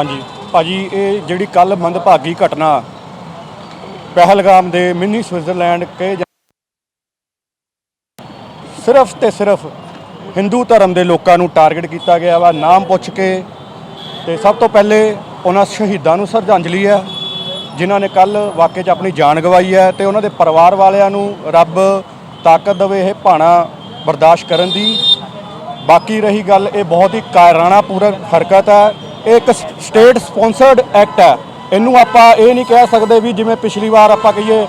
ਹਾਂਜੀ। ਭਾਜੀ, ਇਹ ਜਿਹੜੀ ਕੱਲ ਮੰਦਭਾਗੀ ਘਟਨਾ ਪਹਿਲਗਾਮ ਦੇ ਮਿੰਨੀ ਸਵਿਟਜ਼ਰਲੈਂਡ ਕੇ ਸਿਰਫ ਤੇ ਸਿਰਫ ਹਿੰਦੂ ਧਰਮ ਦੇ ਲੋਕਾਂ ਨੂੰ ਟਾਰਗੇਟ ਕੀਤਾ ਗਿਆ ਵਾ, ਨਾਮ ਪੁੱਛ ਕੇ ਤੇ ਸਭ ਤੋਂ ਪਹਿਲੇ ਉਹਨਾਂ ਸ਼ਹੀਦਾਂ ਨੂੰ ਸ਼ਰਧਾਂਜਲੀ ਹੈ, ਜਿਨ੍ਹਾਂ ਨੇ ਕੱਲ ਵਾਕਿਆ 'ਚ ਆਪਣੀ ਜਾਨ ਗਵਾਈ ਹੈ ਤੇ ਉਹਨਾਂ ਦੇ ਪਰਿਵਾਰ ਵਾਲਿਆਂ ਨੂੰ ਰੱਬ ਤਾਕਤ ਦੇਵੇ, ਇਹ ਭਾਣਾ ਬਰਦਾਸ਼ਤ ਕਰਨ ਦੀ। ਬਾਕੀ ਰਹੀ ਗੱਲ, ਇਹ ਬਹੁਤ ਹੀ ਕਾਇਰਾਣਾ ਪੂਰਨ ਹਰਕਤ ਹੈ। ਇਹ ਇੱਕ ਸਟੇਟ ਸਪਾਂਸਰਡ ਐਕਟ ਹੈ। ਇਹਨੂੰ ਆਪਾਂ ਇਹ ਨਹੀਂ ਕਹਿ ਸਕਦੇ ਵੀ ਜਿਵੇਂ ਪਿਛਲੀ ਵਾਰ ਆਪਾਂ ਕਹੀਏ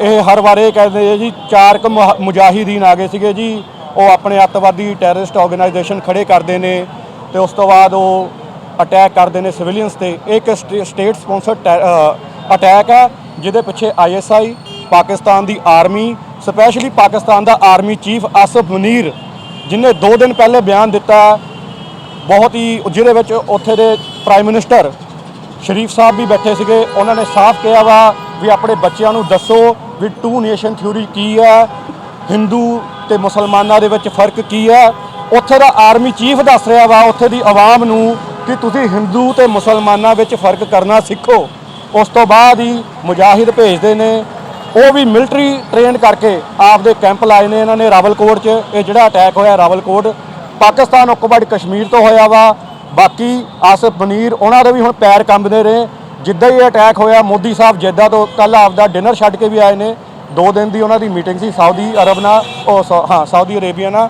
ਇਹ ਹਰ ਵਾਰ ਇਹ ਕਹਿੰਦੇ ਆ ਜੀ ਚਾਰ ਕੁ ਮੁਹਾ- ਮੁਜਾਹਿਦੀਨ ਆ ਗਏ ਸੀਗੇ ਜੀ। ਉਹ ਆਪਣੇ ਅੱਤਵਾਦੀ ਟੈਰਰਿਸਟ ਆਰਗੇਨਾਈਜੇਸ਼ਨ ਖੜੇ ਕਰਦੇ ਨੇ ਤੇ ਉਸ ਤੋਂ ਬਾਅਦ ਉਹ ਅਟੈਕ ਕਰਦੇ ਨੇ ਸਿਵਿਲੀਅਨਸ ਤੇ। ਇਹ ਇੱਕ ਸਟੇਟ ਸਪਾਂਸਰਡ ਅਟੈਕ ਹੈ, ਜਿਹਦੇ ਪਿੱਛੇ ਆਈਐਸਆਈ ਪਾਕਿਸਤਾਨ ਦੀ ਆਰਮੀ ਸਪੈਸ਼ਲੀ ਪਾਕਿਸਤਾਨ ਦਾ ਆਰਮੀ ਚੀਫ ਆਸਫ ਮਨੀਰ, ਜਿਨੇ 2 ਦਿਨ ਪਹਿਲੇ ਬਿਆਨ ਦਿੱਤਾ ਬਹੁਤ ਹੀ ਜਿਹਦੇ ਵਿੱਚ ਉੱਥੇ ਦੇ ਪ੍ਰਾਈਮ ਮਿਨਿਸਟਰ ਸ਼ਰੀਫ ਸਾਹਿਬ ਵੀ ਬੈਠੇ ਸੀਗੇ। ਉਹਨਾਂ ਨੇ ਸਾਫ਼ ਕਿਹਾ ਵਾ ਵੀ ਆਪਣੇ ਬੱਚਿਆਂ ਨੂੰ ਦੱਸੋ ਵੀ ਟੂ ਨੇਸ਼ਨ ਥਿਊਰੀ ਕੀ ਹੈ ਹਿੰਦੂ ਤੇ ਮੁਸਲਮਾਨਾਂ ਦੇ ਵਿੱਚ ਫ਼ਰਕ ਕੀ ਹੈ। ਉੱਥੇ ਦਾ ਆਰਮੀ ਚੀਫ ਦੱਸ ਰਿਹਾ ਵਾ ਉੱਥੇ ਦੀ ਆਵਾਮ ਨੂੰ ਕਿ ਤੁਸੀਂ ਹਿੰਦੂ ਤੇ ਮੁਸਲਮਾਨਾਂ ਵਿੱਚ ਫ਼ਰਕ ਕਰਨਾ ਸਿੱਖੋ। ਉਸ ਤੋਂ ਬਾਅਦ ਹੀ ਮੁਜਾਹਿਦ ਭੇਜਦੇ ਨੇ। ਉਹ ਵੀ ਮਿਲਟਰੀ ਟ੍ਰੇਨ ਕਰਕੇ ਆਪਦੇ ਕੈਂਪ ਲਾਏ ਨੇ ਇਹਨਾਂ ਨੇ ਰਾਵਲਕੋਟ 'ਚ। ਇਹ ਜਿਹੜਾ ਅਟੈਕ ਹੋਇਆ ਰਾਵਲਕੋਟ ਪਾਕਿਸਤਾਨ ਓਕੂਪਾਈਡ ਕਸ਼ਮੀਰ ਤੋਂ ਹੋਇਆ ਵਾ। ਬਾਕੀ ਆਸਿਫ ਬਨੀਰ, ਉਹਨਾਂ ਦੇ ਵੀ ਹੁਣ ਪੈਰ ਕੰਬਦੇ ਰਹੇ ਜਿੱਦਾਂ ਹੀ ਇਹ ਅਟੈਕ ਹੋਇਆ, ਮੋਦੀ ਸਾਹਿਬ ਜੈਦਾ ਤੋਂ ਕੱਲ ਆਪਦਾ ਡਿਨਰ ਛੱਡ ਕੇ ਵੀ ਆਏ ਨੇ। ਦੋ ਦਿਨ ਦੀ ਉਹਨਾਂ ਦੀ ਮੀਟਿੰਗ ਸੀ, ਸਾਊਦੀ ਅਰਬ ਨਾਲ, ਉਹ ਸਾ- ਹਾਂ, ਸਾਊਦੀ ਅਰੇਬੀਆ ਨਾਲ।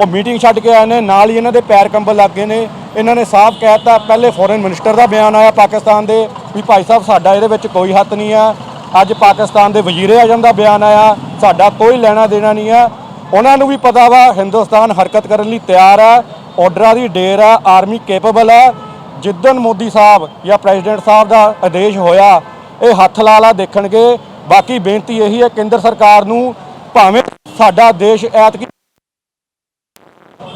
ਉਹ ਮੀਟਿੰਗ ਛੱਡ ਕੇ ਆਏ ਨੇ, ਨਾਲ ਹੀ ਇਹਨਾਂ ਦੇ ਪੈਰ ਕੰਬਣ ਲੱਗ ਗਏ ਨੇ। ਇਹਨਾਂ ਨੇ ਸਾਫ਼ ਕਹਿਤਾ ਪਹਿਲੇ ਫੋਰਨ ਮਿਨਿਸਟਰ ਦਾ ਬਿਆਨ ਆਇਆ ਪਾਕਿਸਤਾਨ ਦੇ, ਵੀ ਭਾਈ ਸਾਹਿਬ ਸਾਡਾ ਇਹਦੇ ਵਿੱਚ ਕੋਈ ਹੱਥ ਨਹੀਂ ਆ। ਅੱਜ ਪਾਕਿਸਤਾਨ ਦੇ ਵਜ਼ੀਰ ਆਜ਼ਮ ਦਾ ਬਿਆਨ ਆਇਆ, ਸਾਡਾ ਕੋਈ ਲੈਣਾ ਦੇਣਾ ਨਹੀਂ ਆ। ਉਹਨਾਂ ਨੂੰ ਵੀ ਪਤਾ ਵਾ, ਹਿੰਦੁਸਤਾਨ ਹਰਕਤ ਕਰਨ ਲਈ ਤਿਆਰ ਆ, ਆਰਡਰਾਂ ਦੀ ਡੇਰ ਆ, ਆਰਮੀ ਕੈਪੇਬਲ ਆ। ਜਿੱਦਨ ਮੋਦੀ ਸਾਹਿਬ ਜਾਂ ਪ੍ਰੈਜ਼ੀਡੈਂਟ ਸਾਹਿਬ ਦਾ ਆਦੇਸ਼ ਹੋਇਆ, ਇਹ ਹੱਥ ਲਾ ਲਾ ਦੇਖਣਗੇ। ਬਾਕੀ ਬੇਨਤੀ ਇਹੀ ਹੈ, ਕੇਂਦਰ ਸਰਕਾਰ ਨੂੰ ਭਾਵੇਂ ਸਾਡਾ ਦੇਸ਼ ਐਤਕੀ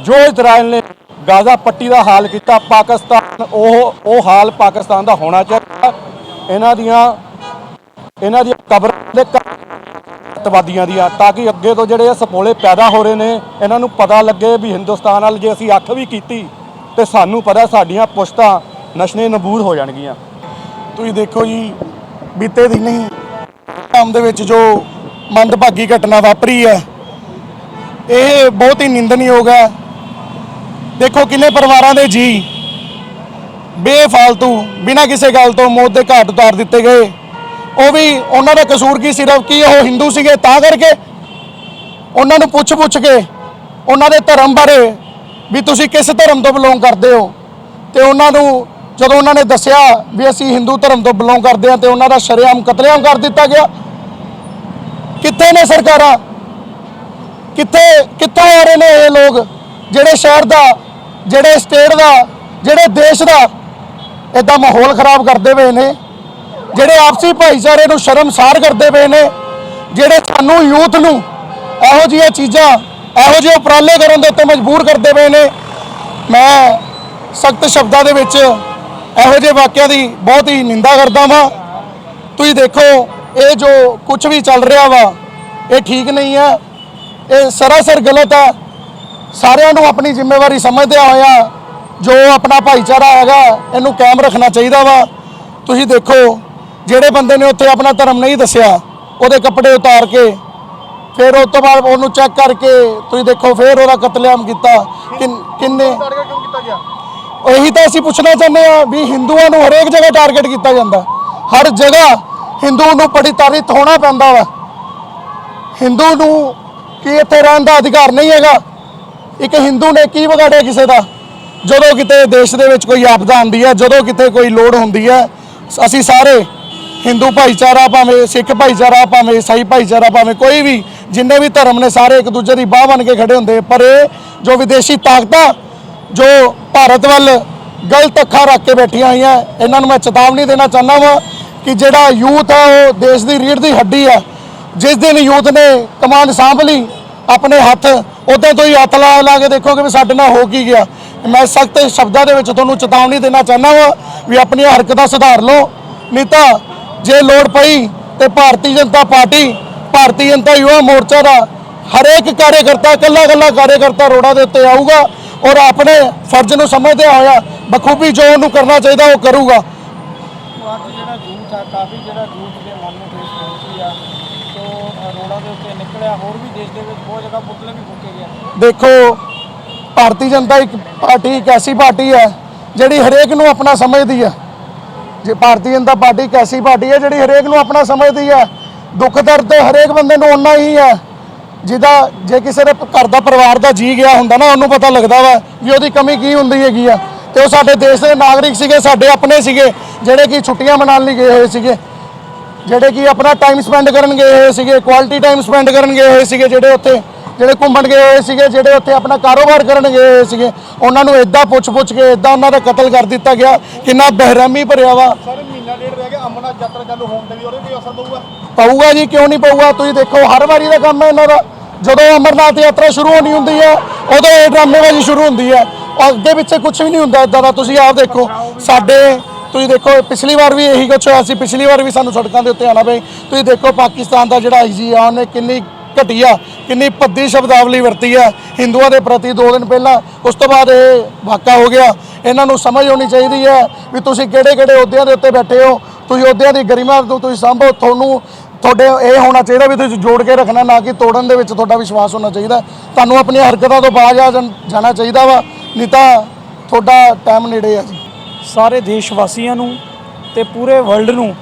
ਜੋ ਇਜ਼ਰਾਈਲ ਨੇ ਗਾਜ਼ਾ ਪੱਟੀ ਦਾ ਹਾਲ ਕੀਤਾ, ਪਾਕਿਸਤਾਨ ਉਹ ਉਹ ਹਾਲ ਪਾਕਿਸਤਾਨ ਦਾ ਹੋਣਾ ਚਾਹੀਦਾ। ਇਹਨਾਂ ਦੀਆਂ ਇਹਨਾਂ ਦੀਆਂ ਕਬਰ ਦੇ ਅੱਤਵਾਦੀਆਂ ਦੀਆਂ ਤਾਂ ਕਿ ਅੱਗੇ ਤੋਂ ਜਿਹੜੇ ਇਹ ਸਪੋਲੇ ਪੈਦਾ ਹੋ ਰਹੇ ਨੇ, ਇਹਨਾਂ ਨੂੰ ਪਤਾ ਲੱਗੇ ਵੀ ਹਿੰਦੁਸਤਾਨ ਨਾਲ ਜੇ ਅਸੀਂ ਅੱਖ ਵੀ ਕੀਤੀ, ਤੇ ਸਾਨੂੰ ਪਤਾ ਸਾਡੀਆਂ ਪੁਸ਼ਤਾਂ ਨਸ਼ਨੇ ਨਬੂਦ ਹੋ ਜਾਣਗੀਆਂ। ਤੁਸੀਂ ਦੇਖੋ ਜੀ, ਬੀਤੇ ਦਿਨ ਹੀ ਕੰਮ ਦੇ ਵਿੱਚ ਜੋ ਮੰਦਭਾਗੀ ਘਟਨਾ ਵਾਪਰੀ ਹੈ, ਇਹ ਬਹੁਤ ਹੀ ਨਿੰਦਣਯੋਗ ਹੈ। ਦੇਖੋ ਕਿੰਨੇ ਪਰਿਵਾਰਾਂ ਦੇ ਜੀ ਬੇਫਾਲਤੂ, ਬਿਨਾਂ ਕਿਸੇ ਗੱਲ ਤੋਂ ਮੌਤ ਦੇ ਘਾਟ ਉਤਾਰ ਦਿੱਤੇ ਗਏ। ਉਹ ਵੀ ਉਹਨਾਂ ਦਾ ਕਸੂਰ ਕੀ ਸਿਰਫ ਕੀ ਉਹ ਹਿੰਦੂ ਸੀਗੇ? ਤਾਂ ਕਰਕੇ ਉਹਨਾਂ ਨੂੰ ਪੁੱਛ ਪੁੱਛ ਕੇ ਉਹਨਾਂ ਦੇ ਧਰਮ ਬਾਰੇ ਵੀ ਤੁਸੀਂ ਕਿਸ ਧਰਮ ਤੋਂ ਬਿਲੋਂਗ ਕਰਦੇ ਹੋ? ਤੇ ਉਹਨਾਂ ਨੂੰ ਜਦੋਂ ਉਹਨਾਂ ਨੇ ਦੱਸਿਆ ਵੀ ਅਸੀਂ ਹਿੰਦੂ ਧਰਮ ਤੋਂ ਬਿਲੋਂਗ ਕਰਦੇ ਹਾਂ ਤੇ ਉਹਨਾਂ ਦਾ ਸ਼ਰੇਆਮ ਕਤਲੇਆਮ ਕਰ ਦਿੱਤਾ ਗਿਆ। ਕਿੱਥੇ ਨੇ ਸਰਕਾਰਾਂ? ਕਿੱਥੇ, ਕਿੱਥੋਂ ਆ ਰਹੇ ਨੇ ਇਹ ਲੋਕ? ਜਿਹੜੇ ਸ਼ਹਿਰ ਦਾ, ਜਿਹੜੇ ਸਟੇਟ ਦਾ, ਜਿਹੜੇ ਦੇਸ਼ ਦਾ ਇਦਾਂ ਮਾਹੌਲ ਖਰਾਬ ਕਰਦੇ ਪਏ ਨੇ। ਜਿਹੜੇ ਆਪਸੀ ਭਾਈਚਾਰੇ ਨੂੰ ਸ਼ਰਮਸਾਰ ਕਰਦੇ ਪਏ ਨੇ, ਜਿਹੜੇ ਸਾਨੂੰ ਯੂਥ ਨੂੰ ਇਹੋ ਜਿਹੀਆਂ ਚੀਜ਼ਾਂ, ਇਹੋ ਜਿਹੇ ਉਪਰਾਲੇ ਕਰਨ ਦੇ ਉੱਤੇ ਮਜਬੂਰ ਕਰਦੇ ਪਏ ਨੇ, ਮੈਂ ਸਖਤ ਸ਼ਬਦਾਂ ਦੇ ਵਿੱਚ ਇਹੋ ਜਿਹੇ ਵਾਕਿਆਂ ਦੀ ਬਹੁਤ ਹੀ ਨਿੰਦਾ ਕਰਦਾ ਵਾਂ। ਤੁਸੀਂ ਦੇਖੋ, ਇਹ ਜੋ ਕੁਝ ਵੀ ਚੱਲ ਰਿਹਾ ਵਾ, ਇਹ ਠੀਕ ਨਹੀਂ ਹੈ। ਇਹ ਸਰਾਸਰ ਗਲਤ ਹੈ। ਸਾਰਿਆਂ ਨੂੰ ਆਪਣੀ ਜ਼ਿੰਮੇਵਾਰੀ ਸਮਝਦਿਆਂ ਹੋਇਆ ਜੋ ਆਪਣਾ ਭਾਈਚਾਰਾ ਹੈਗਾ, ਇਹਨੂੰ ਕਾਇਮ ਰੱਖਣਾ ਚਾਹੀਦਾ ਵਾ। ਤੁਸੀਂ ਦੇਖੋ ਜਿਹੜੇ ਬੰਦੇ ਨੇ ਉੱਥੇ ਆਪਣਾ ਧਰਮ ਨਹੀਂ ਦੱਸਿਆ, ਉਹਦੇ ਕੱਪੜੇ ਉਤਾਰ ਕੇ, ਫਿਰ ਉਸ ਤੋਂ ਬਾਅਦ ਉਹਨੂੰ ਚੈੱਕ ਕਰਕੇ ਤੁਸੀਂ ਦੇਖੋ, ਫਿਰ ਉਹਦਾ ਕਤਲੇਆਮ ਕੀਤਾ। ਕਿੰਨ- ਕਿੰਨੇ? ਇਹੀ ਤਾਂ ਅਸੀਂ ਪੁੱਛਣਾ ਚਾਹੁੰਦੇ ਆ ਵੀ ਹਿੰਦੂਆਂ ਨੂੰ ਹਰੇਕ ਜਗ੍ਹਾ ਟਾਰਗੇਟ ਕੀਤਾ ਜਾਂਦਾ। ਹਰ ਜਗ੍ਹਾ ਹਿੰਦੂ ਨੂੰ ਬੜੀ ਤਾਰੀਤ ਹੋਣਾ ਪੈਂਦਾ ਵਾ। ਹਿੰਦੂ ਨੂੰ ਕੀ ਇੱਥੇ ਰਹਿਣ ਦਾ ਅਧਿਕਾਰ ਨਹੀਂ ਹੈਗਾ? ਇੱਕ ਹਿੰਦੂ ਨੇ ਕੀ ਵਿਗਾੜਿਆ ਕਿਸੇ ਦਾ? ਜਦੋਂ ਕਿਤੇ ਦੇਸ਼ ਦੇ ਵਿੱਚ ਕੋਈ ਆਪਦਾ ਆਉਂਦੀ ਹੈ, ਜਦੋਂ ਕਿਤੇ ਕੋਈ ਲੋੜ ਹੁੰਦੀ ਹੈ, ਅਸੀਂ ਸਾਰੇ ਹਿੰਦੂ ਭਾਈਚਾਰਾ ਭਾਵੇਂ ਸਿੱਖ ਭਾਈਚਾਰਾ, ਭਾਵੇਂ ਈਸਾਈ ਭਾਈਚਾਰਾ, ਭਾਵੇਂ ਕੋਈ ਵੀ, ਜਿੰਨੇ ਵੀ ਧਰਮ ਨੇ ਸਾਰੇ ਇੱਕ ਦੂਜੇ ਦੀ ਬਾਹ ਬਣ ਕੇ ਖੜੇ ਹੁੰਦੇ। ਪਰ ਇਹ ਜੋ ਵਿਦੇਸ਼ੀ ਤਾਕਤਾਂ, ਜੋ ਭਾਰਤ ਵੱਲ ਗਲਤ ਅੱਖਾਂ ਰੱਖ ਕੇ ਬੈਠੀਆਂ ਹੋਈਆਂ, ਇਹਨਾਂ ਨੂੰ ਮੈਂ ਚੇਤਾਵਨੀ ਦੇਣਾ ਚਾਹੁੰਦਾ ਵਾਂ ਕਿ ਜਿਹੜਾ ਯੂਥ ਹੈ ਉਹ ਦੇਸ਼ ਦੀ ਰੀੜ੍ਹ ਦੀ ਹੱਡੀ ਹੈ ਜਿਸ ਦਿਨ ਯੂਥ ਨੇ ਕਮਾਂਡ ਸਾਂਭ ਲਈ, ਆਪਣੇ ਹੱਥ, ਉਦੋਂ ਤੋਂ ਹੀ ਹੱਥ ਲਾ ਲਾ ਕੇ ਦੇਖੋਗੇ ਵੀ ਸਾਡੇ ਨਾਲ ਹੋ ਕੀ ਗਿਆ। ਮੈਂ ਸਖਤ ਸ਼ਬਦਾਂ ਦੇ ਵਿੱਚ ਤੁਹਾਨੂੰ ਚੇਤਾਵਨੀ ਦੇਣਾ ਚਾਹੁੰਦਾ ਵਾਂ ਵੀ ਆਪਣੀਆਂ ਹਰਕਤਾਂ ਸੁਧਾਰ ਲਓ। ਨਹੀਂ ਤਾਂ ਜੇ ਲੋੜ ਪਈ ਤੇ ਭਾਰਤੀ ਜਨਤਾ ਪਾਰਟੀ ਭਾਰਤੀ ਜਨਤਾ ਯੁਵਾ ਮੋਰਚਾ ਦਾ ਹਰੇਕ ਕਾਰਜਕਰਤਾ ਇਕੱਲਾ ਇਕੱਲਾ ਕਾਰਜਕਰਤਾ ਰੋਡਾਂ ਦੇ ਉੱਤੇ ਆਊਗਾ ਔਰ ਆਪਣੇ ਫਰਜ਼ ਨੂੰ ਸਮਝਦਿਆ ਹੋਇਆ ਬਖੂਬੀ ਜੋ ਉਹਨੂੰ ਕਰਨਾ ਚਾਹੀਦਾ ਉਹ ਕਰੂਗਾ। ਉਹ ਅੱਜ ਜਿਹੜਾ ਯੂਥ ਹੈ ਕਾਫੀ ਜਿਹੜਾ ਯੂਥ ਦੇ ਮਨ ਨੂੰ ਠੇਸ ਪਹੁੰਚੀ ਆ ਤੋ ਅ, ਰੋਡਾਂ ਦੇ ਉੱਤੇ ਨਿਕਲਿਆ ਹੋਰ ਵੀ ਦੇਸ਼ ਦੇ ਵਿੱਚ ਬਹੁਤ ਜਗ੍ਹਾ ਪੁਤਲੇ ਵੀ ਫੂਕੇ ਗਏ ਦੇਖੋ ਭਾਰਤੀ ਜਨਤਾ ਇੱਕ ਪਾਰਟੀ ਇੱਕ ਐਸੀ ਪਾਰਟੀ ਹੈ ਜਿਹੜੀ ਹਰੇਕ ਨੂੰ ਆਪਣਾ ਸਮਝਦੀ ਹੈ। ਜੇ ਭਾਰਤੀ ਜਨਤਾ ਪਾਰਟੀ ਇੱਕ ਐਸੀ ਪਾਰਟੀ ਹੈ ਜਿਹੜੀ ਹਰੇਕ ਨੂੰ ਆਪਣਾ ਸਮਝਦੀ ਹੈ। ਦੁੱਖ ਦਰਦ ਹਰੇਕ ਬੰਦੇ ਨੂੰ ਓਨਾ ਹੀ ਹੈ। ਜਿਹਦਾ ਜੇ ਕਿਸੇ ਦੇ ਘਰ ਦਾ ਪਰਿਵਾਰ ਦਾ ਜੀ ਗਿਆ ਹੁੰਦਾ ਨਾ, ਉਹਨੂੰ ਪਤਾ ਲੱਗਦਾ ਵਾ ਵੀ ਉਹਦੀ ਕਮੀ ਕੀ ਹੁੰਦੀ ਹੈਗੀ ਆ। ਤੇ ਉਹ ਸਾਡੇ ਦੇਸ਼ ਦੇ ਨਾਗਰਿਕ ਸੀਗੇ, ਸਾਡੇ ਆਪਣੇ ਸੀਗੇ, ਜਿਹੜੇ ਕਿ ਛੁੱਟੀਆਂ ਮਨਾਉਣ ਲਈ ਗਏ ਹੋਏ ਸੀਗੇ। ਜਿਹੜੇ ਕਿ ਆਪਣਾ ਟਾਈਮ ਸਪੈਂਡ ਕਰਨ ਗਏ ਹੋਏ ਸੀਗੇ ਕੁਆਲਿਟੀ ਟਾਈਮ ਸਪੈਂਡ ਕਰਨ ਗਏ ਹੋਏ ਸੀਗੇ ਜਿਹੜੇ ਉੱਥੇ। ਜਿਹੜੇ ਘੁੰਮਣ ਗਏ ਹੋਏ ਸੀਗੇ ਜਿਹੜੇ ਉੱਥੇ ਆਪਣਾ ਕਾਰੋਬਾਰ ਕਰਨ ਗਏ ਹੋਏ ਸੀਗੇ ਉਹਨਾਂ ਨੂੰ ਇਦਾਂ ਪੁੱਛ-ਪੁੱਛ ਕੇ ਇਦਾਂ ਉਹਨਾਂ ਦਾ ਕਤਲ ਕਰ ਦਿੱਤਾ ਗਿਆ। ਕਿੰਨਾ ਬਹਿਰਮੀ ਭਰਿਆ ਵਾ। ਸਰ ਮਹੀਨਾ ਡੇਢ ਰਹਿ ਗਿਆ ਅਮਰਨਾਥ ਯਾਤਰਾ ਚਾਲੂ ਹੋਣ ਤੇ ਵੀ ਉਹਦੇ ਵੀ ਅਸਰ ਪਊਗਾ। ਪਊਗਾ ਜੀ ਕਿਉਂ ਨਹੀਂ ਪਊਗਾ? ਤੁਸੀਂ ਦੇਖੋ ਹਰ ਵਾਰੀ ਦਾ ਕੰਮ ਹੈ ਇਹਨਾਂ ਦਾ। ਜਦੋਂ ਅਮਰਨਾਥ ਯਾਤਰਾ ਸ਼ੁਰੂ ਹੋਣੀ ਹੁੰਦੀ ਹੈ ਉਦੋਂ ਇਹ ਡਰਾਮੇਬਾਜ਼ੀ ਸ਼ੁਰੂ ਹੁੰਦੀ ਹੈ। ਅੱਗੇ ਪਿੱਛੇ ਕੁਝ ਵੀ ਨਹੀਂ ਹੁੰਦਾ ਇਦਾਂ ਦਾ। ਤੁਸੀਂ ਆਪ ਦੇਖੋ ਸਾਡੇ ਤੁਸੀਂ ਦੇਖੋ ਪਿਛਲੀ ਵਾਰ ਵੀ ਇਹੀ ਕੁਛ ਹੋਇਆ ਸੀ। ਪਿਛਲੀ ਵਾਰ ਵੀ ਸਾਨੂੰ ਸੜਕਾਂ ਦੇ ਉੱਤੇ ਆਣਾ ਪਈ ਤੁਸੀਂ ਦੇਖੋ ਪਾਕਿਸਤਾਨ ਦਾ ਜਿਹੜਾ ਆਈਜੀ ਆ ਉਹਨੇ ਕਿੰਨੀ ਘਟੀਆ ਕਿੰਨੀ ਭੱਦੀ ਸ਼ਬਦਾਵਲੀ ਵਰਤੀ ਹੈ ਹਿੰਦੂਆਂ ਦੇ ਪ੍ਰਤੀ ਦੋ ਦਿਨ ਪਹਿਲਾਂ, ਉਸ ਤੋਂ ਬਾਅਦ ਇਹ ਵਾਕਾ ਹੋ ਗਿਆ। ਇਹਨਾਂ ਨੂੰ ਸਮਝ ਹੋਣੀ ਚਾਹੀਦੀ ਹੈ ਵੀ ਤੁਸੀਂ ਕਿਹੜੇ ਕਿਹੜੇ ਅਹੁਦਿਆਂ ਦੇ ਉੱਤੇ ਬੈਠੇ ਹੋ। ਤੁਸੀਂ ਅਹੁਦਿਆਂ ਦੀ ਗਰਿਮਾ ਨੂੰ ਤੁਸੀਂ ਸੰਭੋ, ਤੁਹਾਨੂੰ, ਤੁਹਾਡੇ ਇਹ ਹੋਣਾ ਚਾਹੀਦਾ ਵੀ ਤੁਸੀਂ ਜੋੜ ਕੇ ਰੱਖਣਾ, ਨਾ ਕਿ ਤੋੜਨ ਦੇ ਵਿੱਚ ਤੁਹਾਡਾ ਵਿਸ਼ਵਾਸ ਹੋਣਾ ਚਾਹੀਦਾ। ਤੁਹਾਨੂੰ ਆਪਣੀਆਂ ਹਰਕਤਾਂ ਤੋਂ ਬਾਜ਼ ਆ ਜਾਣ- ਜਾਣਾ ਚਾਹੀਦਾ ਵਾ। ਨਹੀਂ ਤਾਂ ਤੁਹਾਡਾ ਟਾਈਮ ਨੇੜੇ ਆ ਜੀ। ਸਾਰੇ ਦੇਸ਼ ਵਾਸੀਆਂ ਨੂੰ ਤੇ ਪੂਰੇ ਵਰਲਡ ਨੂੰ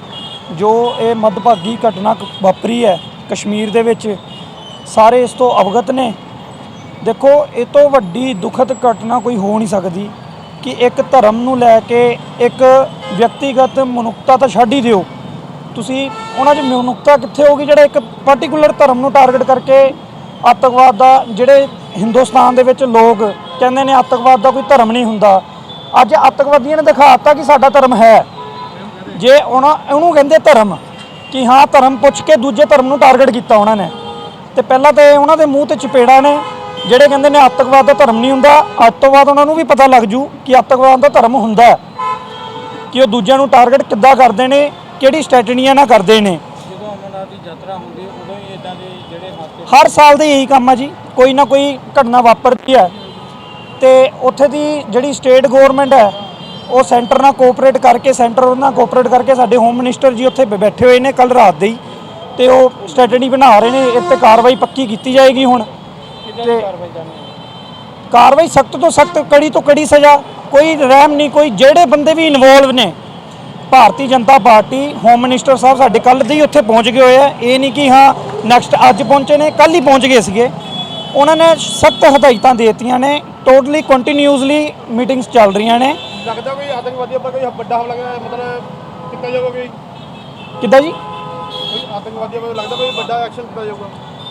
ਜੋ ਇਹ ਮੱਦਭਾਗੀ ਘਟਨਾ ਕ- ਵਾਪਰੀ ਹੈ ਕਸ਼ਮੀਰ ਦੇ ਵਿੱਚ ਸਾਰੇ ਇਸ ਤੋਂ ਅਵਗਤ ਨੇ। ਦੇਖੋ, ਇਹ ਤੋਂ ਵੱਡੀ ਦੁਖਦ ਘਟਨਾ ਕੋਈ ਹੋ ਨਹੀਂ ਸਕਦੀ ਕਿ ਇੱਕ ਧਰਮ ਨੂੰ ਲੈ ਕੇ ਇੱਕ ਵਿਅਕਤੀਗਤ ਮਨੁੱਖਤਾ ਤਾਂ ਛੱਡ ਹੀ ਦਿਓ। ਤੁਸੀਂ ਉਹਨਾਂ 'ਚ ਮਨੁੱਖਤਾ ਕਿੱਥੇ ਹੋਗੀ ਜਿਹੜਾ ਇੱਕ ਪਾਰਟਿਕੂਲਰ ਧਰਮ ਨੂੰ ਟਾਰਗੇਟ ਕਰਕੇ ਅੱਤਵਾਦ ਦਾ ਜਿਹੜੇ ਹਿੰਦੁਸਤਾਨ ਦੇ ਵਿੱਚ ਲੋਕ ਕਹਿੰਦੇ ਨੇ ਅੱਤਵਾਦ ਦਾ ਕੋਈ ਧਰਮ ਨਹੀਂ ਹੁੰਦਾ। ਅੱਜ ਅੱਤਵਾਦੀਆਂ ਨੇ ਦਿਖਾਤਾ ਕਿ ਸਾਡਾ ਧਰਮ ਹੈ। ਜੇ ਉਹਨਾਂ, ਉਹਨੂੰ ਕਹਿੰਦੇ ਧਰਮ ਕਿ ਹਾਂ ਧਰਮ ਪੁੱਛ ਕੇ ਦੂਜੇ ਧਰਮ ਨੂੰ ਟਾਰਗੇਟ ਕੀਤਾ ਉਹਨਾਂ ਨੇ। ਤੇ ਪਹਿਲਾਂ ਤੇ ਉਹਨਾਂ ਦੇ ਮੂੰਹ ਤੇ ਚਪੇੜਾ ਨੇ ਜਿਹੜੇ ਕਹਿੰਦੇ ਨੇ ਅੱਤਵਾਦ ਦਾ ਧਰਮ ਨਹੀਂ ਹੁੰਦਾ ਅੱਜ ਤੋਂ ਬਾਅਦ ਉਹਨਾਂ ਨੂੰ ਵੀ ਪਤਾ ਲੱਗ ਜੂ ਕਿ ਅੱਤਵਾਦ ਦਾ ਧਰਮ ਹੁੰਦਾ ਕਿ ਉਹ ਦੂਜਿਆਂ ਨੂੰ ਟਾਰਗੇਟ ਕਿੱਦਾਂ ਕਰਦੇ ਨੇ ਕਿਹੜੀ ਸਟ੍ਰੈਟਜੀਆਂ ਨਾਲ ਕਰਦੇ ਨੇ। ਜਦੋਂ ਅਮਰਨਾਥ ਦੀ ਯਾਤਰਾ ਹੁੰਦੀ ਹੈ ਉਦੋਂ ਹੀ ਇਦਾਂ ਦੇ ਜਿਹੜੇ ਹਾਦਸੇ ਹਰ ਸਾਲ ਦਾ ਇਹੀ ਕੰਮ ਆ ਜੀ ਕੋਈ ਨਾ ਕੋਈ ਘਟਨਾ ਵਾਪਰਦੀ ਹੈ। ਤੇ ਉੱਥੇ ਦੀ ਜਿਹੜੀ ਸਟੇਟ ਗਵਰਨਮੈਂਟ ਹੈ ਉਹ ਸੈਂਟਰ ਨਾਲ ਕੋਆਪਰੇਟ ਕਰਕੇ ਸੈਂਟਰ ਉਹਨਾਂ ਨਾਲ ਕੋਆਪਰੇਟ ਕਰਕੇ ਸਾਡੇ ਹੋਮ ਮਿਨਿਸਟਰ ਜੀ ਉੱਥੇ ਬੈਠੇ ਹੋਏ ਨੇ ਕੱਲ ਰਾਤ ਦੇ ਹੀ। ਤੇ ਉਹ ਸਟ੍ਰੈਟਜੀ ਬਣਾ ਰਹੇ ਨੇ ਇਹ ਤੇ ਕਾਰਵਾਈ ਪੱਕੀ ਕੀਤੀ ਜਾਏਗੀ ਹੁਣ। ਤੇ- ਕਾਰਵਾਈ ਸਖਤ ਤੋਂ ਸਖਤ ਕੜੀ ਤੋਂ ਕੜੀ ਸਜ਼ਾ ਕੋਈ ਰਹਿਮ ਨਹੀਂ ਕੋਈ ਜਿਹੜੇ ਬੰਦੇ ਵੀ ਇਨਵੋਲਵ ਨੇ Bharatiya Janata party home minister ਸਾਹਿਬ ਸਾਡੇ ਕੱਲ ਦੇ ਹੀ ਉੱਥੇ ਪਹੁੰਚ ਗਏ ਹੋਏ ਆ। ਇਹ ਨਹੀਂ ਕਿ ਹਾਂ ਨੈਕਸਟ ਅੱਜ ਪਹੁੰਚੇ ਨੇ ਕੱਲ ਹੀ ਪਹੁੰਚ ਗਏ ਸੀਗੇ। ਉਹਨਾਂ ਨੇ ਸਖਤ ਹਦਾਇਤਾਂ ਦੇ ਦਿੱਤੀਆਂ ਨੇ ਟੋਟਲੀ ਕੰਟੀਨਿਊਸਲੀ ਮੀਟਿੰਗਸ ਚੱਲ ਰਹੀਆਂ ਨੇ। ਲੱਗਦਾ ਕੋਈ ਆਤੰਕਵਾਦੀ ਉੱਪਰ ਕੋਈ ਵੱਡਾ ਹਮਲਾ ਮਤਲਬ ਕੀਤਾ ਕੋਈ? ਕਿੱਦਾਂ ਜੀ? ਕੋਈ ਆਤੰਕਵਾਦੀ ਲੱਗਦਾ ਕੋਈ ਵੱਡਾ ਐਕਸ਼ਨ ਕੀਤਾ ਜਾਊਗਾ।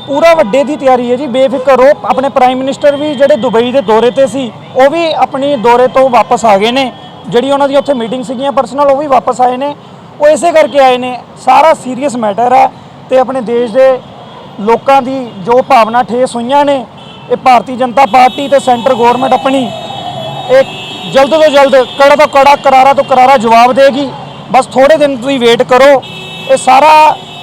ਪੂਰਾ ਵੱਡੇ ਦੀ ਤਿਆਰੀ ਹੈ ਜੀ, ਬੇਫਿਕਰ ਰਹੋ। ਆਪਣੇ ਪ੍ਰਾਈਮ ਮਿਨਿਸਟਰ ਵੀ ਜਿਹੜੇ ਦੁਬਈ ਦੇ ਦੌਰੇ ਤੇ ਸੀ, ਉਹ ਵੀ ਆਪਣੀ ਦੌਰੇ ਤੋਂ ਵਾਪਸ ਆ ਗਏ ਨੇ। ਜਿਹੜੀ ਉਹਨਾਂ ਦੀ ਉੱਥੇ ਮੀਟਿੰਗ ਸੀਗੀਆਂ ਪਰਸਨਲ ਉਹ ਵੀ ਵਾਪਸ ਆਏ ਨੇ। ਉਹ ਇਸੇ ਕਰਕੇ ਆਏ ਨੇ। ਸਾਰਾ ਸੀਰੀਅਸ ਮੈਟਰ ਹੈ ਤੇ ਆਪਣੇ ਦੇਸ਼ ਦੇ ਲੋਕਾਂ ਦੀ ਜੋ ਭਾਵਨਾ ਠੇਸ ਹੋਈਆਂ ਨੇ, ਇਹ ਭਾਰਤੀ ਜਨਤਾ ਪਾਰਟੀ ਤੇ ਸੈਂਟਰ ਗਵਰਨਮੈਂਟ ਆਪਣੀ ਇਹ ਜਲਦ ਤੋਂ ਜਲਦ, ਕੜਾ ਤੋਂ ਕੜਾ, ਕਰਾਰਾ ਤੋਂ ਕਰਾਰਾ ਜਵਾਬ ਦੇਗੀ। ਬਸ ਥੋੜੇ ਦਿਨ ਤੁਸੀਂ ਵੇਟ ਕਰੋ। ਇਹ ਸਾਰਾ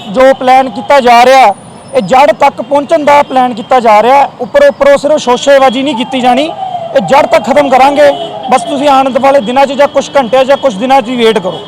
ਜੋ ਪਲਾਨ ਕੀਤਾ ਜਾ ਰਿਹਾ, ਇਹ ਜੜ ਤੱਕ ਪਹੁੰਚਣ ਦਾ ਪਲਾਨ ਕੀਤਾ ਜਾ ਰਿਹਾ ਉੱਪਰੋਂ ਉੱਪਰੋਂ ਸਿਰਫ ਸ਼ੋਸ਼ੇਬਾਜ਼ੀ ਨਹੀਂ ਕੀਤੀ ਜਾਣੀ। ਇਹ ਜੜ ਤੱਕ ਖਤਮ ਕਰਾਂਗੇ। ਬਸ ਤੁਸੀਂ ਆਉਣ ਵਾਲੇ ਦਿਨਾਂ 'ਚ ਜਾਂ ਕੁਝ ਘੰਟਿਆਂ 'ਚ ਜਾਂ ਕੁਝ ਦਿਨਾਂ 'ਚ ਹੀ ਵੇਟ ਕਰੋ।